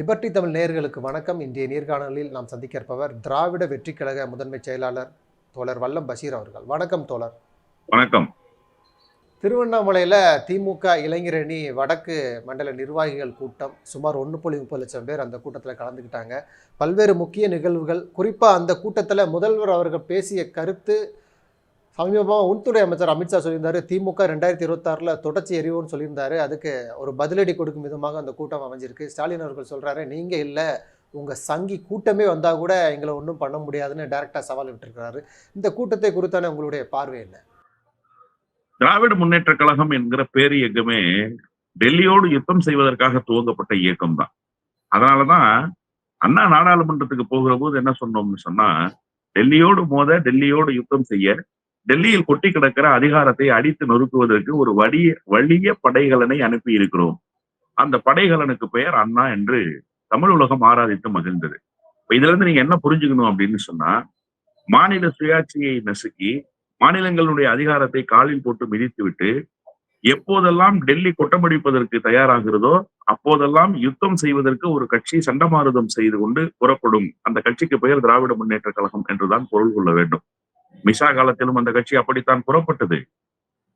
Liberty Tamil நேயர்களுக்கு வணக்கம். இன்றைய நேர்காணலில் நாம் சந்திக்க இருப்பவர் திராவிட வெற்றி கழக முதன்மை செயலாளர் தோழர் வல்லம் பஷீர் அவர்கள். வணக்கம் தோழர். வணக்கம். திருவண்ணாமலையில் திமுக இளைஞரணி வடக்கு மண்டல நிர்வாகிகள் கூட்டம் சுமார் ஒன்று புள்ளி முப்பது லட்சம் பேர் அந்த கூட்டத்தில் கலந்துக்கிட்டாங்க. பல்வேறு முக்கிய நிகழ்வுகள் குறிப்பாக அந்த கூட்டத்தில் முதல்வர் அவர்கள் பேசிய கருத்து சமீபமாக உள்துறை அமைச்சர் அமித்ஷா சொல்லியிருந்தாரு திமுக ரெண்டாயிரத்தி இருபத்தாறில் தொடர்ச்சி எரிவோன்னு சொல்லியிருந்தாரு. அதுக்கு ஒரு பதிலடி கொடுக்கும் விதமாக அந்த கூட்டம் அமைஞ்சிருக்கு. ஸ்டாலின் அவர்கள் சொல்கிறாரு நீங்கள் இல்லை உங்கள் சங்கி கூட்டமே வந்தால் கூட எங்களை ஒன்றும் பண்ண முடியாதுன்னு டைரெக்டாக சவால் விட்டுருக்கிறாரு. இந்த கூட்டத்தை குறித்தான உங்களுடைய பார்வை என்ன? திராவிட முன்னேற்ற கழகம் என்கிற பேர் இயக்கமே டெல்லியோடு யுத்தம் செய்வதற்காக துவங்கப்பட்ட இயக்கம் தான். அதனாலதான் அண்ணா நாடாளுமன்றத்துக்கு போகிற போது என்ன சொன்னோம்னு சொன்னா டெல்லியோடு மோத டெல்லியோடு யுத்தம் செய்ய டெல்லியில் கொட்டி கிடக்கிற அதிகாரத்தை அடித்து நொறுக்குவதற்கு ஒரு வலிய வலிய படைகளனை அனுப்பி இருக்கிறோம். அந்த படைகளனுக்கு பெயர் அண்ணா என்று தமிழ் உலகம் ஆராதித்து மகிழ்ந்தது. இப்ப இதுல இருந்து நீங்க என்ன புரிஞ்சுக்கணும் அப்படின்னு சொன்னா மாநில சுயாட்சியை நசுக்கி மாநிலங்களுடைய அதிகாரத்தை காலில் போட்டு மிதித்து விட்டு எப்போதெல்லாம் டெல்லி கொட்டமடிப்பதற்கு தயாராகிறதோ அப்போதெல்லாம் யுத்தம் செய்வதற்கு ஒரு கட்சி சண்டமாருதம் செய்து கொண்டு புறப்படும். அந்த கட்சிக்கு பெயர் திராவிட முன்னேற்ற கழகம் என்றுதான் பொருள் கொள்ள வேண்டும். மிசா காலத்திலும் அந்த கட்சி அப்படித்தான் புறப்பட்டது.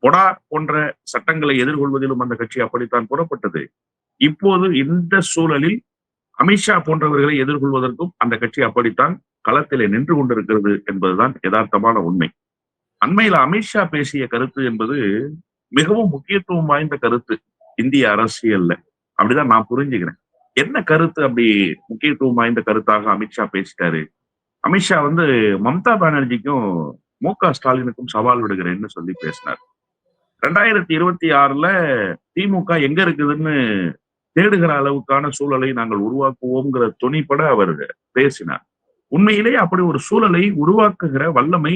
பொடா போன்ற சட்டங்களை எதிர்கொள்வதிலும் அந்த கட்சி அப்படித்தான் புறப்பட்டது. இப்போது இந்த சூழலில் அமித்ஷா போன்றவர்களை எதிர்கொள்வதற்கும் அந்த கட்சி அப்படித்தான் களத்திலே நின்று கொண்டிருக்கிறது என்பதுதான் யதார்த்தமான உண்மை. அண்மையில அமித்ஷா பேசிய கருத்து என்பது மிகவும் முக்கியத்துவம் வாய்ந்த கருத்து. இந்திய அரசியல்ல. அப்படிதான் நான் புரிஞ்சுக்கிறேன். என்ன கருத்து அப்படி முக்கியத்துவம் வாய்ந்த கருத்தாக அமித்ஷா பேசிட்டாரு? அமித்ஷா வந்து மம்தா பானர்ஜிக்கும் மு க ஸ்டாலினுக்கும் சவால் விடுகிறேன்னு சொல்லி பேசினார். ரெண்டாயிரத்தி இருபத்தி ஆறுல திமுக எங்க இருக்குதுன்னு தேடுகிற அளவுக்கான சூழலை நாங்கள் உருவாக்குவோம்ங்கிற துணிப்பட அவர் பேசினார். உண்மையிலேயே அப்படி ஒரு சூழலை உருவாக்குகிற வல்லமை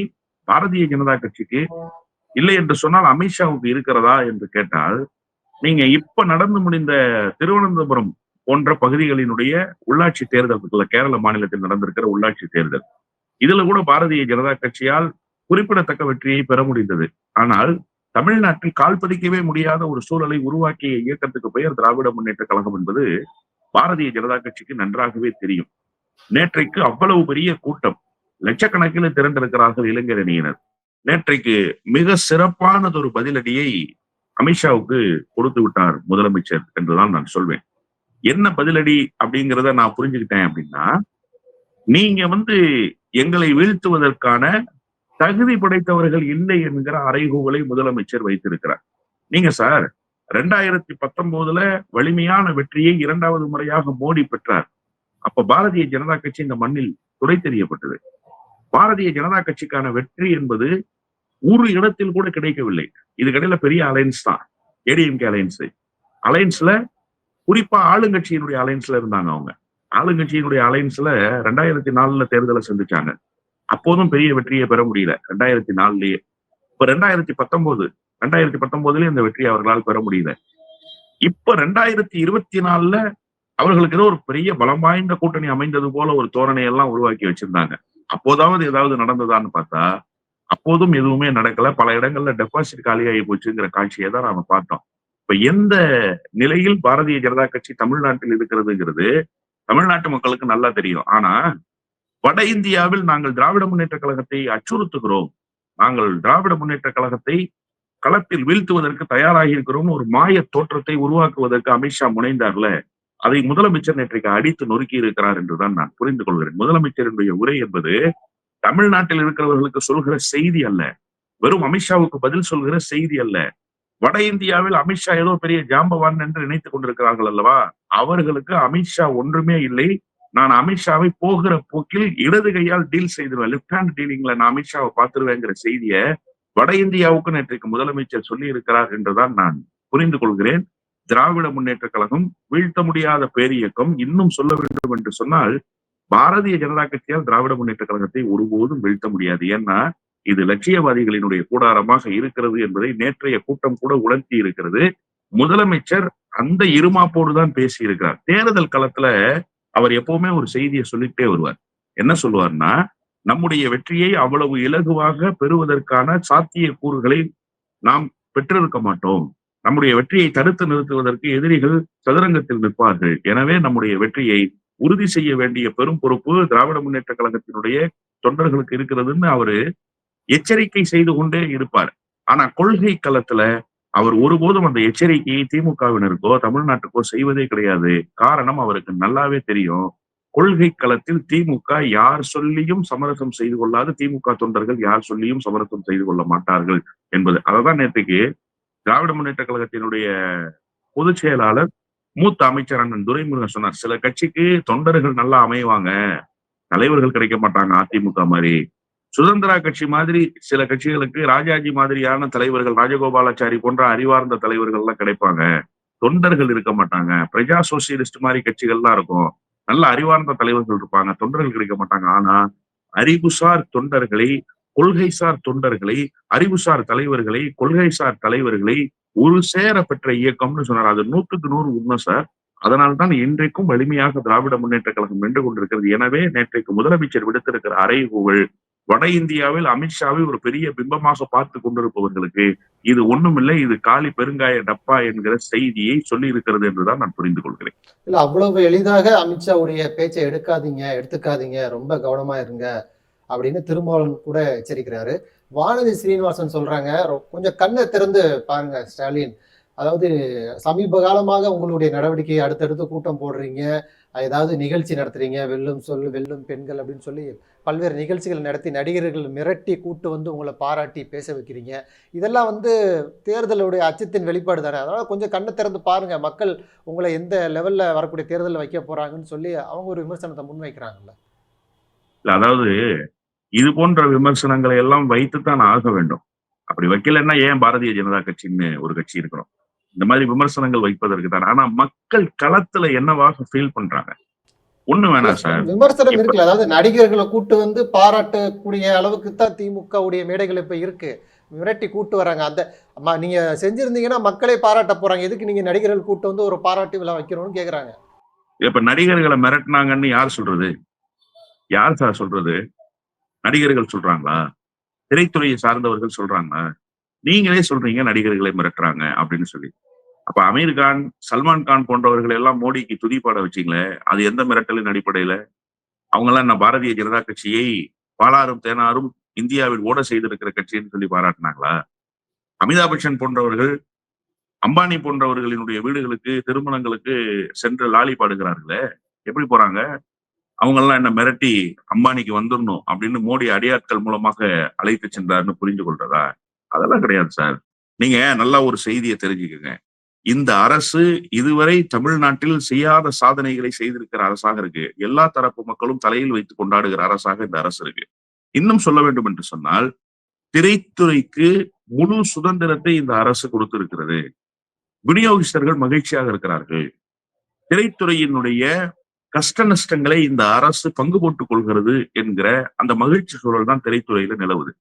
பாரதிய ஜனதா கட்சிக்கு இல்லை என்று சொன்னால் அமித்ஷாவுக்கு இருக்கிறதா என்று கேட்டால் நீங்க இப்ப நடந்து முடிந்த திருவனந்தபுரம் போன்ற பகுதிகளினுடைய உள்ளாட்சி தேர்தல் கேரள மாநிலத்தில் நடந்திருக்கிற உள்ளாட்சி தேர்தல். இதுல கூட பாரதிய ஜனதா கட்சியால் குறிப்பிடத்தக்க வெற்றியை பெற முடிந்தது. ஆனால் தமிழ்நாட்டில் கால்பதிக்கவே முடியாத ஒரு சூழலை உருவாக்கிய இயக்கத்துக்கு பெயர் திராவிட முன்னேற்ற கழகம் என்பது பாரதிய ஜனதா கட்சிக்கு நன்றாகவே தெரியும். நேற்றைக்கு அவ்வளவு பெரிய கூட்டம் லட்சக்கணக்கில் திரண்டிருக்கிறார்கள் இளைஞர் அணியினர் நேற்றைக்கு மிக சிறப்பானதொரு பதிலடியை அமித்ஷாவுக்கு கொடுத்து விட்டார் முதலமைச்சர் என்றுதான் நான் சொல்வேன். என்ன பதிலடி அப்படிங்கிறத நான் புரிஞ்சுக்கிட்டேன் அப்படின்னா நீங்க வந்து எங்களை வீழ்த்துவதற்கான தகுதி படைத்தவர்கள் இல்லை என்கிற அறைகூவலை முதலமைச்சர் வைத்திருக்கிறார். நீங்க சார் ரெண்டாயிரத்தி பத்தொன்பதுல வலிமையான வெற்றியை இரண்டாவது முறையாக மோடி பெற்றார். அப்ப பாரதிய ஜனதா கட்சி இந்த மண்ணில் துடை தெரியப்பட்டது. பாரதிய ஜனதா கட்சிக்கான வெற்றி என்பது ஒரு இடத்தில் கூட கிடைக்கவில்லை. இதுக்கடையில பெரிய அலைன்ஸ் தான் ஏடிஎம்கே அலைன்ஸ் அலைன்ஸ்ல குறிப்பா ஆளுங்கட்சியினுடைய அலைன்ஸ்ல இருந்தாங்க அவங்க. ஆளுங்கட்சியினுடைய அலைன்ஸ்ல ரெண்டாயிரத்தி நாலுல தேர்தலை சந்திச்சாங்க. அப்போதும் பெரிய வெற்றியை பெற முடியல. ரெண்டாயிரத்தி நாலுலயே. இப்ப ரெண்டாயிரத்தி பத்தொன்பது ரெண்டாயிரத்தி பத்தொன்பதுலயே இந்த வெற்றியை அவர்களால் பெற முடியல. இப்ப ரெண்டாயிரத்தி இருபத்தி நாலுல அவர்களுக்கு ஏதோ ஒரு பெரிய பலம் வாய்ந்த கூட்டணி அமைந்தது போல ஒரு தோரணை எல்லாம் உருவாக்கி வச்சிருந்தாங்க. அப்போதாவது ஏதாவது நடந்ததான்னு பார்த்தா அப்போதும் எதுவுமே நடக்கல. பல இடங்கள்ல டெபாசிட் காலியாகி போச்சுங்கிற காட்சியை தான் நாம பார்த்தோம். இப்ப எந்த நிலையில் பாரதிய ஜனதா கட்சி தமிழ்நாட்டில் இருக்கிறதுங்கிறது தமிழ்நாட்டு மக்களுக்கு நல்லா தெரியும். ஆனா வட இந்தியாவில் நாங்கள் திராவிட முன்னேற்ற கழகத்தை அச்சுறுத்துகிறோம். நாங்கள் திராவிட முன்னேற்ற கழகத்தை களத்தில் வீழ்த்துவதற்கு தயாராகி இருக்கிறோம் ஒரு மாய தோற்றத்தை உருவாக்குவதற்கு அமித்ஷா முனைந்தார்ல அதை முதலமைச்சர் நேற்றைக்கு அடித்து நொறுக்கி இருக்கிறார் என்றுதான் நான் புரிந்து கொள்கிறேன். முதலமைச்சரினுடைய உரை என்பது தமிழ்நாட்டில் இருக்கிறவர்களுக்கு சொல்கிற செய்தி அல்ல. வெறும் அமித்ஷாவுக்கு பதில் சொல்கிற செய்தி அல்ல. வட இந்தியாவில் அமித்ஷா ஏதோ பெரிய ஜாம்பவான் என்று நினைத்துக் கொண்டிருக்கிறார்கள் அல்லவா? அவர்களுக்கு அமித்ஷா ஒன்றுமே இல்லை. நான் அமித்ஷாவை போகிற போக்கில் இடது கையால் டீல் செய்திருவேன். லெப்ட் ஹேண்ட் டீலிங்ல நான் அமித்ஷாவை பார்த்துருவேங்கிற செய்திய வட இந்தியாவுக்கு நேற்றைக்கு முதலமைச்சர் சொல்லி இருக்கிறார் என்றுதான் நான் புரிந்து கொள்கிறேன். திராவிட முன்னேற்ற கழகம் வீழ்த்த முடியாத பேரியக்கம் இன்னும் சொல்ல வேண்டும் என்று சொன்னால் பாரதிய ஜனதா கட்சியால் திராவிட முன்னேற்ற கழகத்தை ஒருபோதும் வீழ்த்த முடியாது. ஏன்னா இது லட்சியவாதிகளினுடைய கூடாரமாக இருக்கிறது என்பதை நேற்றைய கூட்டம் கூட உணர்த்தி இருக்கிறது. முதலமைச்சர் அந்த இருமாப்போடு தான் பேசி இருக்கிறார் தேர்தல் களத்துல அவர் எப்பவுமே ஒரு செய்தியை சொல்லிட்டே வருவார். என்ன சொல்லுவார்னா நம்முடைய வெற்றியை அவ்வளவு இலகுவாக பெறுவதற்கான சாத்திய கூறுகளை நாம் பெற்றிருக்க மாட்டோம். நம்முடைய வெற்றியை தடுத்து நிறுத்துவதற்கு எதிரிகள் சதுரங்கத்தில் நிற்பார்கள். எனவே நம்முடைய வெற்றியை உறுதி செய்ய வேண்டிய பெரும் பொறுப்பு திராவிட முன்னேற்ற கழகத்தினுடைய தொண்டர்களுக்கு இருக்கிறதுன்னு அவரு எச்சரிக்கை செய்து கொண்டே இருப்பார். ஆனா கொள்கை களத்துல அவர் ஒருபோதும் அந்த எச்சரிக்கையை திமுகவினருக்கோ தமிழ்நாட்டுக்கோ செய்வதே கிடையாது. காரணம் அவருக்கு நல்லாவே தெரியும். கொள்கை களத்தில் திமுக யார் சொல்லியும் சமரசம் செய்து கொள்ளாது திமுக தொண்டர்கள் யார் சொல்லியும் சமரசம் செய்து கொள்ள மாட்டார்கள் என்பது. அததான் நேற்றுக்கு திராவிட முன்னேற்ற கழகத்தினுடைய பொதுச் செயலாளர் மூத்த அமைச்சர் அண்ணன் துரைமுருகன் சொன்னார். சில கட்சிக்கு தொண்டர்கள் நல்லா அமைவாங்க தலைவர்கள் கிடைக்க மாட்டாங்க அதிமுக மாதிரி. சுதந்திரா கட்சி மாதிரி சில கட்சிகளுக்கு ராஜாஜி மாதிரியான தலைவர்கள் ராஜகோபாலாச்சாரி போன்ற அறிவார்ந்த தலைவர்கள் எல்லாம் கிடைப்பாங்க. தொண்டர்கள் இருக்க மாட்டாங்க. பிரஜா சோசியலிஸ்ட் மாதிரி கட்சிகள்லாம் இருக்கும். நல்ல அறிவார்ந்த தலைவர்கள் இருப்பாங்க. தொண்டர்கள் கிடைக்க மாட்டாங்க. ஆனா அறிவுசார் தொண்டர்களை கொள்கைசார் தொண்டர்களை அறிவுசார் தலைவர்களை கொள்கைசார் தலைவர்களை ஒரு சேர பெற்ற இயக்கம்னு சொன்னார். அது நூற்றுக்கு நூறு உண்மை சார். அதனால்தான் இன்றைக்கும் வலிமையாக திராவிட முன்னேற்ற கழகம் வென்று கொண்டிருக்கிறது. எனவே நேற்றைக்கு முதலமைச்சர் விடுத்திருக்கிற அறைகூவல் வட இந்தியாவில் அமித்ஷாவை ஒரு பெரிய பிம்பமாக பார்த்து கொண்டிருப்பவர்களுக்கு இது ஒண்ணுமில்லை இது காலி பெருங்காய டப்பா என்கிற செய்தியை சொல்லி இருக்கிறது என்றுதான் நான் புரிந்து கொள்கிறேன். இல்ல அவ்வளவு எளிதாக அமித்ஷாவுடைய பேச்சை எடுக்காதீங்க எடுத்துக்காதீங்க ரொம்ப கவனமா இருங்க அப்படின்னு திருமாவளவன் கூட எச்சரிக்கிறாரு. வானதி ஸ்ரீனிவாசன் சொல்றாங்க கொஞ்சம் கண்ணை திறந்து பாருங்க ஸ்டாலின். அதாவது சமீப காலமாக உங்களுடைய நடவடிக்கையை அடுத்தடுத்து கூட்டம் போடுறீங்க ஏதாவது நிகழ்ச்சி நடத்துறீங்க வெல்லும் சொல் வெல்லும் பெண்கள் அப்படின்னு சொல்லி பல்வேறு நிகழ்ச்சிகள் நடத்தி நடிகர்கள் மிரட்டி கூட்டு வந்து உங்களை பாராட்டி பேச வைக்கிறீங்க. இதெல்லாம் வந்து தேர்தலுடைய அச்சத்தின் வெளிப்பாடு தானே. அதனால் கொஞ்சம் கண்ணை திறந்து பாருங்கள் மக்கள் உங்களை எந்த லெவலில் வரக்கூடிய தேர்தலில் வைக்க போகிறாங்கன்னு சொல்லி அவங்க ஒரு விமர்சனத்தை முன்வைக்கிறாங்கல்ல. இல்லை அதாவது இது போன்ற விமர்சனங்களை எல்லாம் வைத்து தான் ஆக வேண்டும். அப்படி வைக்கலன்னா ஏன் பாரதிய ஜனதா கட்சின்னு ஒரு கட்சி இருக்கிறோம்? இந்த மாதிரி விமர்சனங்கள் வைப்பதற்கு தான். ஆனா மக்கள் களத்துல என்னவாக ஃபீல் பண்றாங்க? ஒண்ணு வேணாம் சார். விமர்சனம் இருக்குல்ல. அதாவது நடிகர்களை கூட்டு வந்து பாராட்டக்கூடிய அளவுக்கு தான் திமுக உடைய மேடைகள் இப்ப இருக்கு. மிரட்டி கூட்டு வராங்க. அந்த நீங்க செஞ்சிருந்தீங்கன்னா மக்களே பாராட்ட போறாங்க. எதுக்கு நீங்க நடிகர்கள் கூட்டு வந்து ஒரு பாராட்டு விழா வைக்கணும்னு கேக்குறாங்க. இப்ப நடிகர்களை மிரட்டினாங்கன்னு யார் சொல்றது? யார் சார் சொல்றது? நடிகர்கள் சொல்றாங்களா? திரைத்துறையை சார்ந்தவர்கள் சொல்றாங்களா? நீங்களே சொல்றீங்க நடிகர்களை மிரட்டுறாங்க அப்படின்னு சொல்லி. அப்ப அமீர் கான் சல்மான் கான் போன்றவர்கள் எல்லாம் மோடிக்கு துதிப்பாட வச்சீங்களே அது எந்த மிரட்டலின் அடிப்படையில? அவங்க எல்லாம் என்ன பாரதிய ஜனதா கட்சியை பாலாரும் தேனாரும் இந்தியாவில் ஓட செய்திருக்கிற கட்சின்னு சொல்லி பாராட்டினாங்களா? அமிதாப் பச்சன் போன்றவர்கள் அம்பானி போன்றவர்களினுடைய வீடுகளுக்கு திருமணங்களுக்கு சென்று லாலி பாடுகிறார்களே எப்படி போறாங்க? அவங்க எல்லாம் என்ன மிரட்டி அம்பானிக்கு வந்துடணும் அப்படின்னு மோடி அடியாட்கள் மூலமாக அழைத்து சென்றார்னு புரிந்து கொள்றதா? அதெல்லாம் கிடையாது சார். நீங்க நல்லா ஒரு செய்தியை தெரிஞ்சுக்கங்க. இந்த அரசு இதுவரை தமிழ்நாட்டில் செய்யாத சாதனைகளை செய்திருக்கிற அரசாக இருக்கு. எல்லா தரப்பு மக்களும் தலையில் வைத்து கொண்டாடுகிற அரசாக இந்த அரசு இருக்கு. இன்னும் சொல்ல வேண்டும் என்று சொன்னால் திரைத்துறைக்கு முழு சுதந்திரத்தை இந்த அரசு கொடுத்திருக்கிறது. விநியோகிஸ்தர்கள் மகிழ்ச்சியாக இருக்கிறார்கள். திரைத்துறையினுடைய கஷ்ட நஷ்டங்களை இந்த அரசு பங்கு போட்டுக் கொள்கிறது என்கிற அந்த மகிழ்ச்சி சூழல் தான் திரைத்துறையில நிலவுது.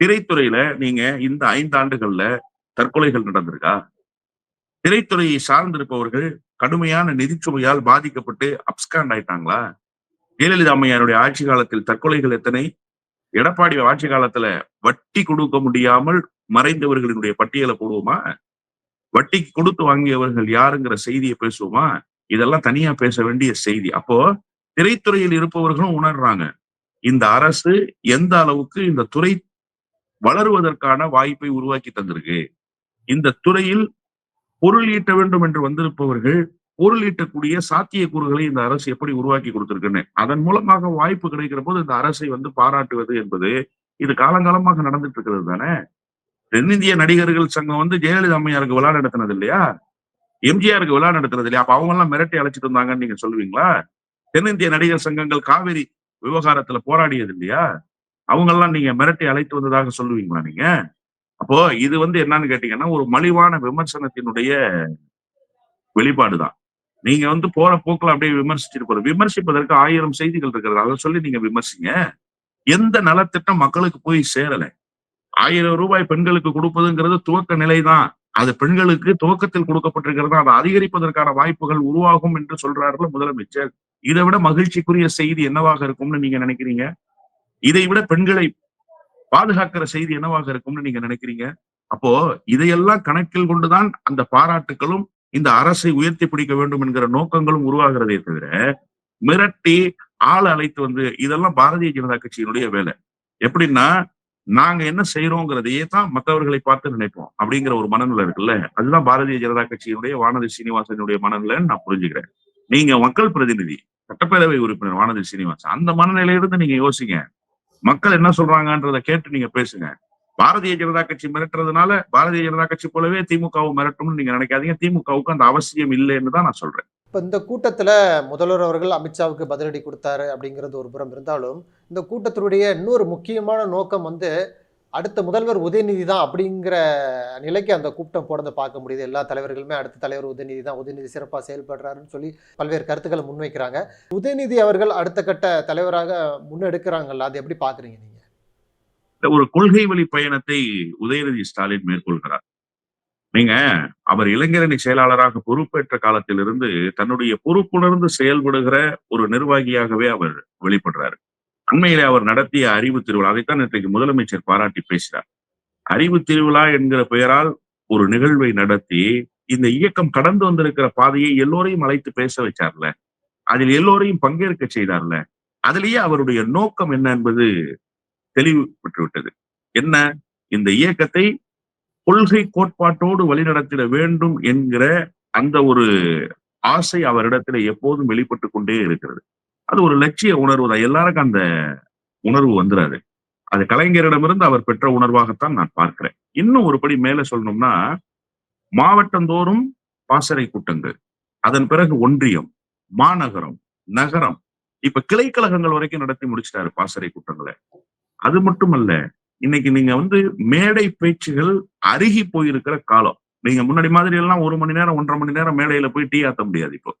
திரைத்துறையில நீங்க இந்த ஐந்து ஆண்டுகள்ல தற்கொலைகள் நடந்திருக்கா? திரைத்துறையை சார்ந்திருப்பவர்கள் கடுமையான நிதிச்சுமையால் பாதிக்கப்பட்டு அப்ஸ்காண்ட் ஆயிட்டாங்களா? ஜெயலலிதா அம்மையாருடைய ஆட்சி காலத்தில் தற்கொலைகள் எத்தனை? எடப்பாடி ஆட்சி காலத்துல வட்டி கொடுக்க முடியாமல் மறைந்தவர்களினுடைய பட்டியலை போடுவோமா? வட்டிக்கு கொடுத்து வாங்கியவர்கள் யாருங்கிற செய்தியை பேசுவோமா? இதெல்லாம் தனியா பேச வேண்டிய செய்தி. அப்போ திரைத்துறையில் இருப்பவர்களும் உணர்றாங்க. இந்த அரசு எந்த அளவுக்கு இந்த துறை வளருவதற்கான வாய்ப்பை உருவாக்கி தந்திருக்கு. இந்த துறையில் பொருள் ஈட்ட வேண்டும் என்று வந்திருப்பவர்கள் பொருள் ஈட்டக்கூடிய சாத்தியக்கூறுகளை இந்த அரசு எப்படி உருவாக்கி கொடுத்திருக்குன்னு அதன் மூலமாக வாய்ப்பு கிடைக்கிற போது இந்த அரசை வந்து பாராட்டுவது என்பது இது காலங்காலமாக நடந்துட்டு இருக்கிறது தானே? தென்னிந்திய நடிகர்கள் சங்கம் வந்து ஜெயலலிதா அம்மையாருக்கு விழா நடத்தினது இல்லையா? எம்ஜிஆருக்கு விழா நடத்துறது இல்லையா? அப்ப அவங்க எல்லாம் மிரட்டி அழைச்சிட்டு இருந்தாங்கன்னு நீங்க சொல்லுவீங்களா? தென்னிந்திய நடிகர் சங்கங்கள் காவேரி விவகாரத்துல போராடியது இல்லையா? அவங்கெல்லாம் நீங்க மிரட்டி அழைத்து வந்ததாக சொல்லுவீங்களா நீங்க? அப்போ இது வந்து என்னன்னு கேட்டீங்கன்னா ஒரு மலிவான விமர்சனத்தினுடைய வெளிப்பாடுதான். நீங்க வந்து போற போக்குல அப்படியே விமர்சிச்சுட்டு போற விமர்சிப்பதற்கு ஆயிரம் செய்திகள் இருக்கிறது. அதை சொல்லி நீங்க விமர்சிங்க. எந்த நலத்திட்டம் மக்களுக்கு போய் சேரல? ஆயிரம் ரூபாய் பெண்களுக்கு கொடுப்பதுங்கிறது துவக்க நிலைதான். அது பெண்களுக்கு துவக்கத்தில் கொடுக்கப்பட்டிருக்கிறது? அதை அதிகரிப்பதற்கான வாய்ப்புகள் உருவாகும் என்று சொல்றார்கள் முதலமைச்சர். இதை விட மகிழ்ச்சிக்குரிய செய்தி என்னவாக இருக்கும்னு நீங்க நினைக்கிறீங்க? இதை விட பெண்களை பாதுகாக்கிற செய்தி என்னவாக இருக்கும்னு நீங்க நினைக்கிறீங்க? அப்போ இதையெல்லாம் கணக்கில் கொண்டுதான் அந்த பாராட்டுகளும் இந்த அரசை உயர்த்தி பிடிக்க வேண்டும் என்கிற நோக்கங்களும் உருவாகிறதே தவிர மிரட்டி ஆள் அழைத்து வந்து இதெல்லாம் பாரதிய ஜனதா கட்சியினுடைய வேலை. எப்படின்னா நாங்க என்ன செய்யறோங்கிறதையே தான் மற்றவர்களை பார்த்து நினைப்போம் அப்படிங்கிற ஒரு மனநிலை இருக்குல்ல? அதுதான் பாரதிய ஜனதா கட்சியினுடைய வானதி சீனிவாசனுடைய மனநிலைன்னு நான் புரிஞ்சுக்கிறேன். நீங்க மக்கள் பிரதிநிதி சட்டப்பேரவை உறுப்பினர் வானதி சீனிவாசன் அந்த மனநிலையிலிருந்து நீங்க யோசிங்க. மக்கள் என்ன சொல்றாங்கன்றத கேட்டு நீங்க பேசுங்க. பாரதிய ஜனதா கட்சி மிரட்டுறதுனால பாரதிய ஜனதா கட்சி போலவே திமுகவும் மிரட்டும்னு நீங்க நினைக்காதீங்க. திமுகவுக்கு அந்த அவசியம் இல்லைன்னு தான் நான் சொல்றேன். இப்போ இந்த கூட்டத்தில் முதல்வர் அவர்கள் அமித்ஷாவுக்கு பதிலடி கொடுத்தாரு அப்படிங்கிறது ஒரு புறம் இருந்தாலும் இந்த கூட்டத்தினுடைய இன்னொரு முக்கியமான நோக்கம் வந்து அடுத்த முதல்வர் உதயநிதி தான் அப்படிங்கிற நிலைக்கு அந்த கூட்டம் போனதை பார்க்க முடியுது. எல்லா தலைவர்களுமே அடுத்த தலைவர் உதயநிதி தான் உதயநிதி சிறப்பாக செயல்படுறாருன்னு சொல்லி பல்வேறு கருத்துக்களை முன்வைக்கிறாங்க. உதயநிதி அவர்கள் அடுத்த கட்ட தலைவராக முன்னெடுக்கிறாங்கல்ல அது எப்படி பார்க்குறீங்க நீங்கள் இந்த ஒரு கொள்கை வழி பயணத்தை உதயநிதி ஸ்டாலின் மேற்கொள்கிறார். நீங்க அவர் இளைஞரணி செயலாளராக பொறுப்பேற்ற காலத்திலிருந்து தன்னுடைய பொறுப்புணர்ந்து செயல்படுகிற ஒரு நிர்வாகியாகவே அவர் வெளிப்படுறாரு. அண்மையிலே அவர் நடத்திய அறிவு திருவிழா அதைத்தான் இன்றைக்கு முதலமைச்சர் பாராட்டி பேசுறார் அறிவு திருவிழா என்கிற பெயரால் ஒரு நிகழ்வை நடத்தி இந்த இயக்கம் கடந்து வந்திருக்கிற பாதையை எல்லோரையும் அழைத்து பேச வச்சார்ல அதில் எல்லோரையும் பங்கேற்க செய்தார்ல அதிலேயே அவருடைய நோக்கம் என்ன என்பது தெளிவு பெற்றுவிட்டது. என்ன? இந்த இயக்கத்தை கொள்கை கோட்பாட்டோடு வழிநடத்திட வேண்டும் என்கிற அந்த ஒரு ஆசை அவரிடத்துல எப்போதும் வெளிப்பட்டு கொண்டே இருக்கிறது. அது ஒரு லட்சிய உணர்வு தான். எல்லாருக்கும் அந்த உணர்வு வந்துடாது அது கலைஞரிடமிருந்து அவர் பெற்ற உணர்வாகத்தான் நான் பார்க்கிறேன். இன்னும் ஒரு படி மேல சொல்லணும்னா மாவட்டந்தோறும் பாசறை கூட்டங்கள் அதன் பிறகு ஒன்றியம் மாநகரம் நகரம். இப்ப கிளைக்கழகங்கள் வரைக்கும் நடத்தி முடிச்சிட்டாரு பாசறை கூட்டங்களை. அது மட்டுமல்ல இன்னைக்கு நீங்க வந்து மேடை பேச்சுகள் அருகி போயிருக்கிற காலம். நீங்க முன்னாடி மாதிரி எல்லாம் ஒரு மணி நேரம் ஒன்றரை மணி நேரம் மேடையில போய் டீ ஆத்த முடியாது இப்போ.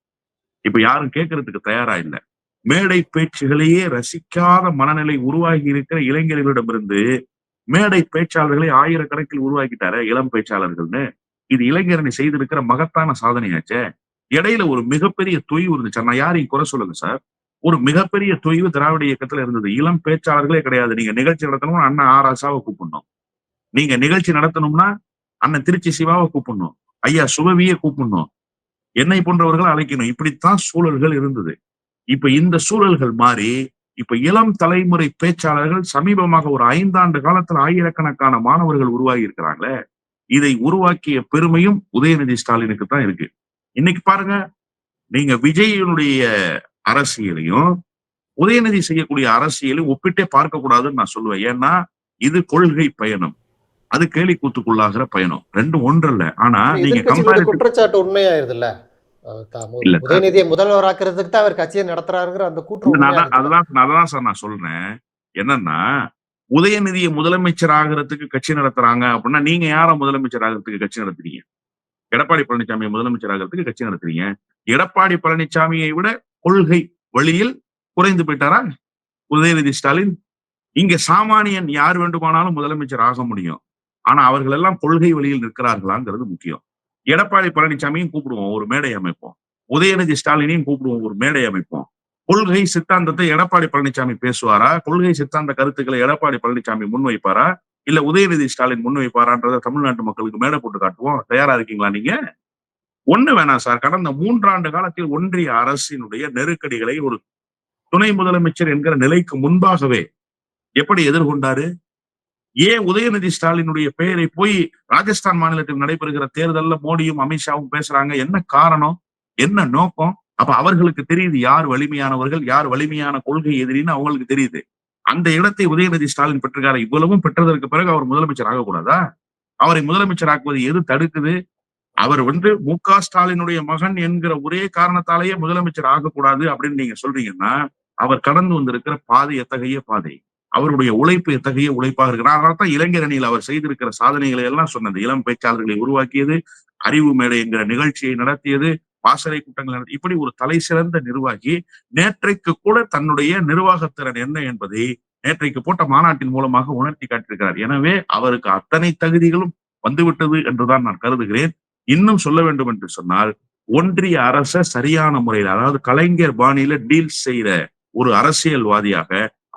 இப்ப யாரும் கேட்கறதுக்கு தயாரா இல்லை. மேடை பேச்சுகளையே ரசிக்காத மனநிலை உருவாகி இருக்கிற இளைஞர்களிடமிருந்து மேடை பேச்சாளர்களை ஆயிரக்கணக்கில் உருவாக்கிட்டாரு இளம் பேச்சாளர்கள்னு. இது இளைஞரணி செய்திருக்கிற மகத்தான சாதனையாச்சே. இடையில ஒரு மிகப்பெரிய தொய்வு இருந்துச்சு. நான் யாரையும் குறை சொல்லுங்க சார். ஒரு மிகப்பெரிய தொய்வு திராவிட இயக்கத்துல இருந்தது. இளம் பேச்சாளர்களே கிடையாது. நீங்க நிகழ்ச்சி நடத்தணும்னா அண்ணன் ஆராசாவை கூப்பிடணும். நீங்க நிகழ்ச்சி நடத்தணும்னா அண்ணன் திருச்சி சிவாவை கூப்பிடணும். ஐயா சுபவியை கூப்பிடணும். என்னை போன்றவர்கள் அழைக்கணும். இப்படித்தான் சூழல்கள் இருந்தது. இப்ப இந்த சூழல்கள் மாறி இப்ப இளம் தலைமுறை பேச்சாளர்கள் சமீபமாக ஒரு ஐந்தாண்டு காலத்துல ஆயிரக்கணக்கான மாணவர்கள் உருவாகி இருக்கிறாங்களே இதை உருவாக்கிய பெருமையும் உதயநிதி ஸ்டாலினுக்கு தான் இருக்கு. இன்னைக்கு பாருங்க நீங்க விஜயனுடைய அரசியலையும் உதயநிதி செய்யக்கூடிய அரசியலையும் ஒப்பிட்டே பார்க்க கூடாதுன்னு நான் சொல்லுவேன். ஏன்னா இது கொள்கை பயணம். அது கேலி கூத்துக்குள்ளாகிற பயணம். ரெண்டும் ஒன்றல்ல. ஆனா நீங்க குற்றச்சாட்டு உண்மையாயிருதுல்ல. அஹ் த- மு- இல்ல. உதயநிதியை முதல்வராக்குறதுக்கு தான் அவர் கட்சியை நடத்துறாருங்கிற அந்த அதான்? அததான் அததான் சார் நான் சொல்றேன். என்னன்னா உதயநிதியை முதலமைச்சர் ஆகிறதுக்கு கட்சி நடத்துறாங்க அப்படின்னா நீங்க யார முதலமைச்சர் ஆகிறதுக்கு கட்சி நடத்துறீங்க? எடப்பாடி பழனிசாமியை முதலமைச்சர் ஆகிறதுக்கு கட்சி நடத்துறீங்க. எடப்பாடி பழனிசாமியை விட கொள்கை வழியில் குறைந்து போயிட்டாரா? உதயநிதி ஸ்டாலின்? இங்க சாமானியன் யார் வேண்டுமானாலும் முதலமைச்சர் ஆக முடியும். ஆனா அவர்கள் எல்லாம் கொள்கை வழியில் நிற்கிறார்களாங்கிறது முக்கியம். எடப்பாடி பழனிசாமியும் கூப்பிடுவோம் ஒரு மேடை அமைப்போம். உதயநிதி ஸ்டாலினையும் கூப்பிடுவோம் ஒரு மேடை அமைப்போம். கொள்கை சித்தாந்தத்தை எடப்பாடி பழனிசாமி பேசுவாரா? கொள்கை சித்தாந்த கருத்துக்களை எடப்பாடி பழனிசாமி முன்வைப்பாரா? இல்ல உதயநிதி ஸ்டாலின் முன்வைப்பாரான்றத தமிழ்நாட்டு மக்களுக்கு மேடை போட்டு காட்டுவோம்? தயாரா இருக்கீங்களா நீங்க? ஒண்ணு வேணாம் சார். கடந்த மூன்றாண்டு காலத்தில் ஒன்றிய அரசினுடைய நெருக்கடிகளை ஒரு துணை முதலமைச்சர் என்கிற நிலைக்கு முன்பாகவே எப்படி எதிர்கொண்டாரு? ஏன் உதயநிதி ஸ்டாலினுடைய பெயரை போய் ராஜஸ்தான் மாநிலத்தில் நடைபெறுகிற தேர்தல்ல மோடியும் அமித்ஷாவும் பேசுறாங்க? என்ன காரணம்? என்ன நோக்கம்? அப்ப அவர்களுக்கு தெரியுது யார் வலிமையானவர்கள் யார் வலிமையான கொள்கை எதிரின்னு அவங்களுக்கு தெரியுது. அந்த இடத்தை உதயநிதி ஸ்டாலின் பெற்றிருக்காரு? இவ்வளவும் பெற்றதற்கு பிறகு அவர் முதலமைச்சர் ஆகக்கூடாதா? அவரை முதலமைச்சர் ஆக்குவது எது தடுக்குது? அவர் வந்து மு க ஸ்டாலினுடைய மகன் என்கிற ஒரே காரணத்தாலேயே முதலமைச்சர் ஆகக்கூடாது அப்படின்னு நீங்க சொல்றீங்கன்னா அவர் கடந்து வந்திருக்கிற பாதை எத்தகைய பாதை? அவருடைய உழைப்பு எத்தகைய உழைப்பாக இருக்கிறார் அதனால தான் இளைஞர் அணியில் அவர் செய்திருக்கிற சாதனைகளை எல்லாம் சொன்னது இளம் பேச்சாளர்களை உருவாக்கியது அறிவு மேடை என்கிற நிகழ்ச்சியை நடத்தியது பாசறை கூட்டங்கள் நடத்தி இப்படி ஒரு தலை சிறந்த நிர்வாகி நேற்றைக்கு கூட தன்னுடைய நிர்வாகத்திறன் என்ன என்பதை நேற்றைக்கு போட்ட மாநாட்டின் மூலமாக உணர்த்தி காட்டியிருக்கிறார். எனவே அவருக்கு அத்தனை தகுதிகளும் வந்துவிட்டது என்றுதான் நான் கருதுகிறேன். இன்னும் சொல்ல வேண்டும் என்று சொன்னால் ஒன்றிய அரச சரியான முறையில் அதாவது கலைஞர் பாணியில டீல் செய்யற ஒரு அரசியல்வாதியாக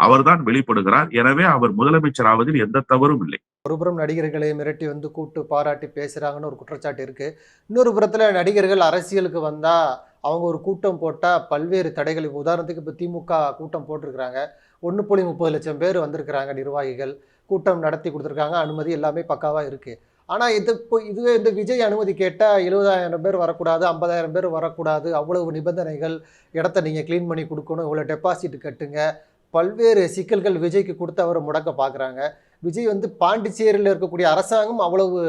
அவர்தான் வெளிப்படுகிறார். எனவே அவர் முதலமைச்சர் ஆவதில் எந்த தவறும் இல்லை. ஒருபுறம் நடிகர்களை மிரட்டி வந்து கூப்பிட்டு பாராட்டி பேசுகிறாங்கன்னு ஒரு குற்றச்சாட்டு இருக்குது இன்னொரு புறத்தில் நடிகர்கள் அரசியலுக்கு வந்தால் அவங்க ஒரு கூட்டம் போட்டால் பல்வேறு தடைகள். உதாரணத்துக்கு இப்போ திமுக கூட்டம் போட்டிருக்கிறாங்க. ஒன்று புள்ளி முப்பது லட்சம் பேர் வந்திருக்கிறாங்க நிர்வாகிகள். கூட்டம் நடத்தி கொடுத்துருக்காங்க. அனுமதி எல்லாமே பக்காவாக இருக்குது ஆனால் இது இப்போ இதுவே இந்த விஜய் அனுமதி கேட்டால் எழுபதாயிரம் பேர் வரக்கூடாது ஐம்பதாயிரம் பேர் வரக்கூடாது. அவ்வளவு நிபந்தனைகள் இடத்த நீங்கள் க்ளீன் பண்ணி கொடுக்கணும். இவ்வளோ டெபாசிட் கட்டுங்க. பல்வேறு சிக்கல்கள் விஜய்க்கு கொடுத்து அவரை முடக்க பார்க்குறாங்க. விஜய் வந்து பாண்டிச்சேரியில் இருக்கக்கூடிய அரசாங்கம் அவ்வளவு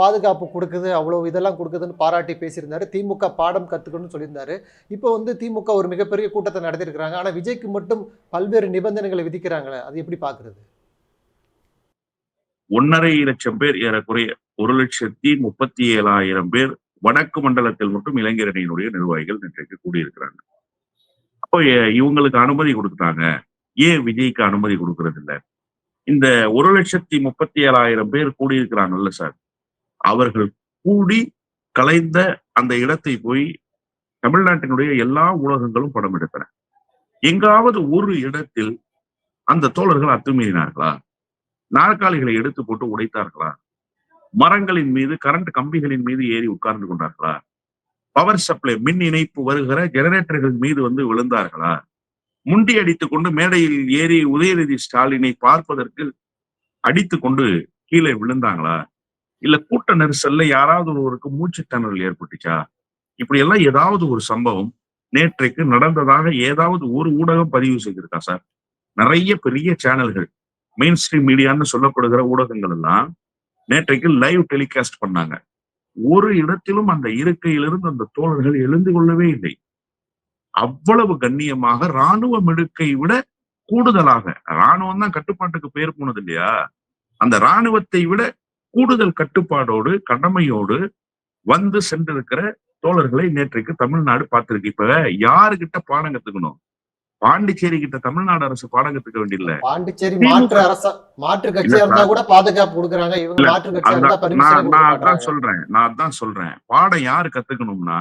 பாதுகாப்பு கொடுக்குது அவ்வளவு இதெல்லாம் கொடுக்குதுன்னு பாராட்டி பேசியிருந்தாரு. திமுக பாடம் கற்றுக்கணும்னு சொல்லியிருந்தாரு. இப்போ வந்து திமுக ஒரு மிகப்பெரிய கூட்டத்தை நடத்திருக்கிறாங்க ஆனால் விஜய்க்கு மட்டும் பல்வேறு நிபந்தனைகளை விதிக்கிறாங்களே அது எப்படி பார்க்குறது? ஒன்னரை லட்சம் பேர் ஏறக்குறைய ஒரு லட்சத்தி முப்பத்தி ஏழாயிரம் பேர் வடக்கு மண்டலத்தில் மட்டும் இளைஞரணியினுடைய நிர்வாகிகள் இன்றைக்கு கூடியிருக்கிறாங்க. அப்போ இவங்களுக்கு அனுமதி கொடுத்துட்டாங்க. ஏன் விஜய்க்கு அனுமதி கொடுக்கறது இல்லை இந்த ஒரு லட்சத்தி முப்பத்தி ஏழாயிரம் பேர் கூடியிருக்கிறாங்கல்ல சார் அவர்கள் கூடி கலைந்த அந்த இடத்தை போய் தமிழ்நாட்டினுடைய எல்லா ஊடகங்களும் படம் எடுத்தன. எங்காவது ஒரு இடத்தில் அந்த தோழர்கள் அத்துமீறினார்களா? நாற்காலிகளை எடுத்து போட்டு உடைத்தார்களா? மரங்களின் மீது கரண்ட் கம்பிகளின் மீது ஏறி உட்கார்ந்து கொண்டார்களா? பவர் சப்ளை மின் இணைப்பு வருகிற ஜெனரேட்டர்கள் மீது வந்து விழுந்தார்களா? முண்டி அடித்துக் கொண்டு மேடையில் ஏறி உதயநிதி ஸ்டாலினை பார்ப்பதற்கு அடித்து கொண்டு கீழே விழுந்தாங்களா? இல்ல கூட்ட நெரிசல்ல யாராவது ஒருவருக்கு மூச்சு திணறல் ஏற்பட்டுச்சா? இப்படி எல்லாம் ஏதாவது ஒரு சம்பவம் நேற்றைக்கு நடந்ததாக ஏதாவது ஒரு ஊடகம் பதிவு செய்திருக்கா சார்? நிறைய பெரிய சேனல்கள் மெயின் ஸ்ட்ரீம் மீடியான்னு சொல்லப்படுகிற ஊடகங்கள் எல்லாம் நேற்றைக்கு லைவ் டெலிகாஸ்ட் பண்ணாங்க. ஒரு இடத்திலும் அந்த இருக்கையிலிருந்து அந்த தோழர்கள் எழுந்து கொள்ளவே இல்லை. அவ்வளவு கண்ணியமாக ராணுவ மிடுக்கை விட கூடுதலாக ராணுவம் தான் கட்டுப்பாட்டுக்கு பேர் போனது இல்லையா? அந்த ராணுவத்தை விட கூடுதல் கட்டுப்பாடோடு கடமையோடு வந்து சென்றிருக்கிற தோழர்களை நேற்றைக்கு தமிழ்நாடு பார்த்திருக்கு. இப்ப யாருகிட்ட பாடம் கத்துக்கணும்? பாண்டிச்சேரி கிட்ட தமிழ்நாடு அரசு பாடம் கத்துக்க வேண்டியதில்ல பாண்டிச்சேரி மாற்று அரசா மாற்று கட்சியா இருந்தா கூட பாதுகாப்பு கொடுக்குறாங்க. இவங்க இல்ல, மாற்று கட்சியா இருந்தா அதான் பர்மிஷன் நான் அதான் சொல்றேன் நான் அதான் சொல்றேன். பாடம் யாரு கத்துக்கணும்னா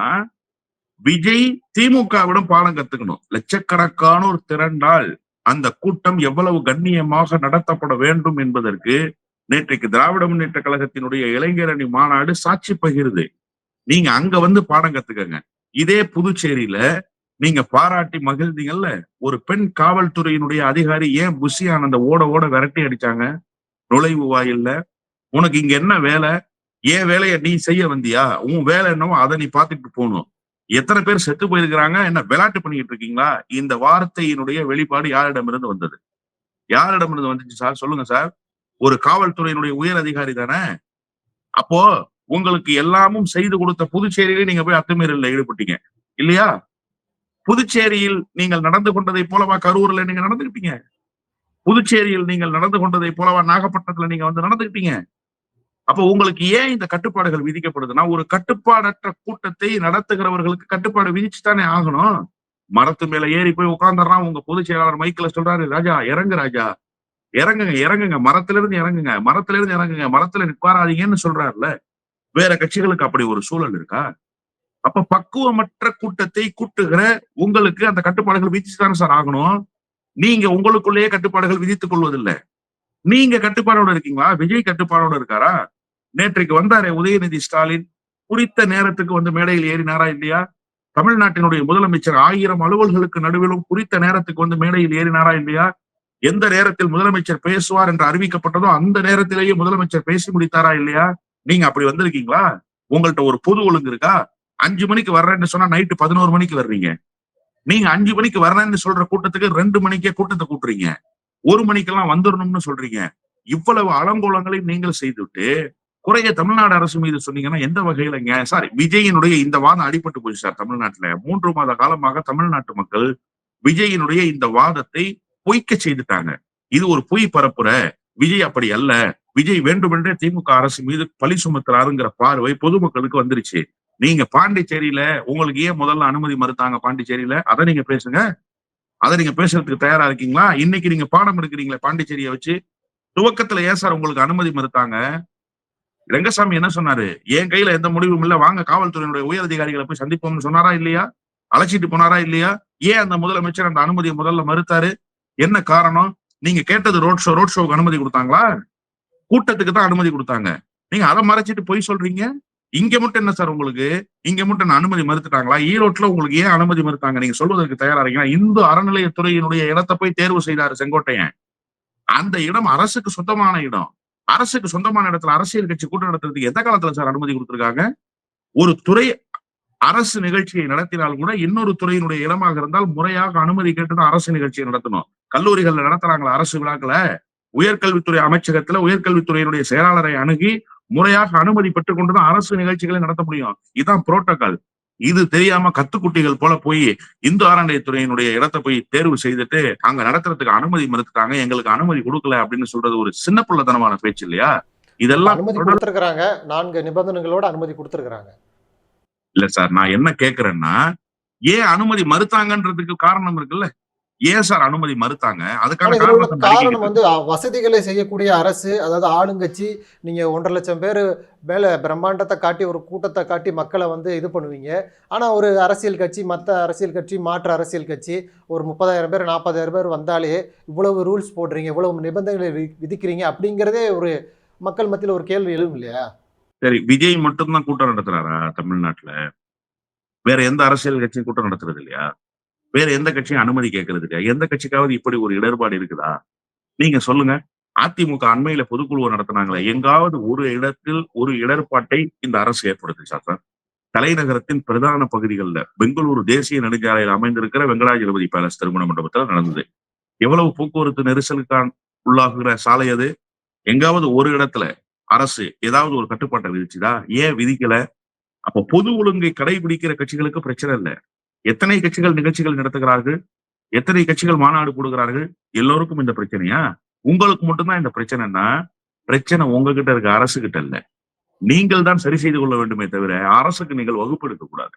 விஜய் திமுகவிடம் பாடம் கத்துக்கணும். லட்சக்கணக்கானோர் திரண்டால் அந்த கூட்டம் எவ்வளவு கண்ணியமாக நடத்தப்பட வேண்டும் என்பதற்கு நேற்றைக்கு திராவிட முன்னேற்ற கழகத்தினுடைய இளைஞரணி மாநாடு சாட்சி பகிருது. நீங்க அங்க வந்து பாடம் கத்துக்கங்க. இதே புதுச்சேரியில நீங்க பாராட்டி மகிழ்ந்தீங்கல்ல? ஒரு பெண் காவல்துறையினுடைய அதிகாரி ஏன் புஷி ஆனந்த ஓட ஓட விரட்டி அடிச்சாங்க? நுழைவு வாயில்ல. உனக்கு இங்க என்ன வேலை? ஏன் வேலையை நீ செய்ய வந்தியா? உன் வேலை என்னவோ அதை நீ பார்த்துட்டு போகணும். எத்தனை பேர் செத்து போயிருக்கிறாங்க? என்ன விளையாட்டு பண்ணிட்டு இருக்கீங்களா? இந்த வார்த்தையினுடைய வெளிப்பாடு யாரிடமிருந்து வந்தது? யாரிடமிருந்து வந்துச்சு சார்? சொல்லுங்க சார். ஒரு காவல்துறையினுடைய உயர் அதிகாரி தானே? அப்போ உங்களுக்கு எல்லாமும் செய்து கொடுத்த புதுச்சேரியிலே நீங்க போய் அத்துமீறல ஈடுபட்டீங்க. இல்லையா? புதுச்சேரியில் நீங்கள் நடந்து கொண்டதை போலவா கரூர்ல நீங்க நடந்துகிட்டீங்க? புதுச்சேரியில் நீங்கள் நடந்து கொண்டதை போலவா நாகப்பட்டினத்துல நீங்க வந்து நடந்துக்கிட்டீங்க அப்ப உங்களுக்கு ஏன் இந்த கட்டுப்பாடுகள் விதிக்கப்படுதுன்னா ஒரு கட்டுப்பாடற்ற கூட்டத்தை நடத்துகிறவர்களுக்கு கட்டுப்பாடு விதிச்சுதானே ஆகணும். மரத்து மேல ஏறி போய் உட்காந்துறான் உங்க பொதுச் செயலாளர் மைக்கில சொல்றாரு ராஜா இறங்கு ராஜா. இறங்குங்க இறங்குங்க. மரத்துல இருந்து இறங்குங்க மரத்துல இருந்து இறங்குங்க. மரத்துல நிற்பாராதீங்கன்னு சொல்றாருல. வேற கட்சிகளுக்கு அப்படி ஒரு சூழல் இருக்கா? அப்ப பக்குவமற்ற கூட்டத்தை கூட்டுகிற உங்களுக்கு அந்த கட்டுப்பாடுகள் விதிச்சுதானே சார் ஆகணும். நீங்க உங்களுக்குள்ளேயே கட்டுப்பாடுகள் விதித்துக் கொள்வதில்லை. நீங்க கட்டுப்பாடோட இருக்கீங்களா? விஜய் கட்டுப்பாடோட இருக்காரா? நேற்றைக்கு வந்தாரே உதயநிதி ஸ்டாலின். குறித்த நேரத்துக்கு வந்து மேடையில் ஏறினாரா இல்லையா? தமிழ்நாட்டினுடைய முதலமைச்சர் ஆயிரம் அலுவல்களுக்கு நடுவிலும் குறித்த நேரத்துக்கு வந்து மேடையில் ஏறினாரா இல்லையா? எந்த நேரத்தில் முதலமைச்சர் பேசுவார் என்று அறிவிக்கப்பட்டதோ அந்த நேரத்திலேயே முதலமைச்சர் பேசி முடித்தாரா இல்லையா? நீங்க அப்படி வந்திருக்கீங்களா? உங்கள்கிட்ட ஒரு பொது ஒழுங்கு இருக்கா? அஞ்சு மணிக்கு வர்றேன்னு சொன்னா நைட்டு பதினோரு மணிக்கு வர்றீங்க. நீங்க அஞ்சு மணிக்கு வர்றேன்னு சொல்ற கூட்டத்துக்கு ரெண்டு மணிக்கே கூட்டத்தை கூட்டுறீங்க. ஒரு மணிக்கெல்லாம் வந்துடணும்னு சொல்றீங்க. இவ்வளவு அலங்கோலங்களை நீங்கள் செய்துவிட்டு குறைய தமிழ்நாடு அரசு மீது சொன்னீங்கன்னா எந்த வகையில நியாயம் சார் விஜயினுடைய இந்த வாதம் அடிபட்டு போச்சு சார் தமிழ்நாட்டுல. மூன்று மாத காலமாக தமிழ்நாட்டு மக்கள் விஜயினுடைய இந்த வாதத்தை பொய்க்க செய்துட்டாங்க. இது ஒரு பொய் பரப்புற விஜய் அப்படி அல்ல. விஜய் வேண்டுமென்றே திமுக அரசு மீது பழி சுமத்துறாருங்கிற பார்வை பொதுமக்களுக்கு வந்துருச்சு. நீங்க பாண்டிச்சேரியில உங்களுக்கு ஏன் முதல்ல அனுமதி மறுத்தாங்க பாண்டிச்சேரியில? அதை நீங்க பேசுங்க. அதை நீங்க பேசுறதுக்கு தயாரா இருக்கீங்களா? இன்னைக்கு நீங்க பாடம் எடுக்கிறீங்களே பாண்டிச்சேரியை வச்சு. துவக்கத்துல ஏன் சார் உங்களுக்கு அனுமதி மறுத்தாங்க? ரெங்கசாமி என்ன சொன்னாரு? என் கையில எந்த முடிவும் இல்ல. வாங்க காவல்துறையினுடைய உயர் அதிகாரிகளை போய் சந்திப்போம்னு சொன்னாரா இல்லையா? அழைச்சிட்டு போனாரா இல்லையா? ஏன் அந்த முதலமைச்சர் அந்த அனுமதியை முதல்ல மறுத்தாரு? என்ன காரணம்? நீங்க கேட்டது ரோட் ஷோ ரோட் ஷோவுக்கு அனுமதி கொடுத்தாங்களா? கூட்டத்துக்கு தான் அனுமதி கொடுத்தாங்க. நீங்க அதை மறைச்சிட்டு போய் சொல்றீங்க? இங்க மட்டும் என்ன சார் உங்களுக்கு? இங்க மட்டும் என்ன அனுமதி மறுத்துட்டாங்களா? ஈரோட்ல உங்களுக்கு ஏன் அனுமதி மறுத்தாங்க? நீங்க சொல்வதற்கு தயாரா இருக்கீங்கன்னா இந்து அறநிலையத்துறையினுடைய இடத்தை போய் தேர்வு செய்தாரு செங்கோட்டையன். அந்த இடம் அரசுக்கு சொந்தமான இடம். அரசுக்கு சொந்தமான இடத்துல அரசியல் கட்சி கூட்டம் நடத்துறதுக்கு எந்த காலத்துல சார் அனுமதி கொடுத்திருக்காங்க? ஒரு துறை அரசு நிகழ்ச்சியை நடத்தினால் கூட இன்னொரு துறையினுடைய இடமாக இருந்தால் முறையாக அனுமதி கேட்டு தான் அரசு நிகழ்ச்சியை நடத்தணும். கல்லூரிகள்ல நடத்துறாங்களா அரசு விழாக்களை. உயர்கல்வித்துறை அமைச்சகத்துல உயர்கல்வித்துறையினுடைய செயலாளரை அணுகி முறையாக அனுமதி பெற்றுக் கொண்டுதான் அரசு நிகழ்ச்சிகளை நடத்த முடியும். இதுதான் புரோட்டோகால். இது தெரியாம கத்துக்குட்டிகள் போல போய் இந்து அறநிலையத்துறையினுடைய இடத்தை போய் தேர்வு செய்துட்டு அங்க நடத்துறதுக்கு அனுமதி மறுத்துட்டாங்க. எங்களுக்கு அனுமதி கொடுக்கல அப்படின்னு சொல்றது ஒரு சின்ன பிள்ளைத்தனமான பேச்சு இல்லையா? இதெல்லாம் அனுமதி கொடுத்திருக்கிறாங்க. நான்கு நிபந்தனைகளோட அனுமதி கொடுத்திருக்கிறாங்க. இல்ல சார் நான் என்ன கேக்குறேன்னா ஏன் அனுமதி மறுத்தாங்கன்றதுக்கு காரணம் இருக்குல்ல? ஏன் சார் அனுமதி மறுத்தாங்க? அதுக்கான காரணம் வந்து வசதிகளை செய்யக்கூடிய அரசு அதாவது ஆளுங்கட்சி நீங்க ஒன்றரை லட்சம் பேர் மேல பிரம்மாண்டத்தை காட்டி ஒரு கூட்டத்தை காட்டி மக்களை வந்து இது பண்ணுவீங்க. ஆனா ஒரு அரசியல் கட்சி மற்ற அரசியல் கட்சி மாற்று அரசியல் கட்சி ஒரு முப்பதாயிரம் பேர் நாற்பதாயிரம் பேர் வந்தாலே இவ்வளவு ரூல்ஸ் போடுறீங்க இவ்வளவு நிபந்தனைகளை விதிக்கிறீங்க அப்படிங்கிறதே ஒரு மக்கள் மத்தியில் ஒரு கேள்வி எழும் இல்லையா? சரி விஜய் மட்டும்தான் கூட்டம் நடத்துறாரா தமிழ்நாட்டுல? வேற எந்த அரசியல் கட்சியும் கூட்டம் நடத்துறது இல்லையா? வேற எந்த கட்சியும் அனுமதி கேட்கறதுக்கு எந்த கட்சிக்காவது இப்படி ஒரு இடர்பாடு இருக்குதா? நீங்க சொல்லுங்க. அதிமுக அண்மையில பொதுக்குழுவை நடத்தினாங்களே எங்காவது ஒரு இடத்தில் ஒரு இடர்பாட்டை இந்த அரசு ஏற்படுத்துச்சா சார். தலைநகரத்தின் பிரதான பகுதிகளில் பெங்களூரு தேசிய நெடுஞ்சாலையில் அமைந்திருக்கிற வெங்கடாஜலபதி பேலஸ் திருமண மண்டபத்தில் நடந்தது. எவ்வளவு போக்குவரத்து நெரிசலுக்கான உள்ளாகுகிற சாலை அது? எங்காவது ஒரு இடத்துல அரசு ஏதாவது ஒரு கட்டுப்பாட்டை விதிச்சுதா? ஏன் விதிக்கல? அப்ப பொது ஒழுங்கை கடைபிடிக்கிற கட்சிகளுக்கு பிரச்சனை இல்லை. எத்தனை கட்சிகள் நிகழ்ச்சிகள் நடத்துகிறார்கள்? எத்தனை கட்சிகள் மாநாடு போடுகிறார்கள்? எல்லோருக்கும் இந்த பிரச்சனையா? உங்களுக்கு மட்டும்தான் இந்த பிரச்சனைனா பிரச்சனை உங்ககிட்ட இருக்க அரசு கிட்ட இல்ல. நீங்கள் தான் சரி செய்து கொள்ள வேண்டுமே தவிர அரசுக்கு நீங்கள் வகுப்பு எடுக்கக்கூடாது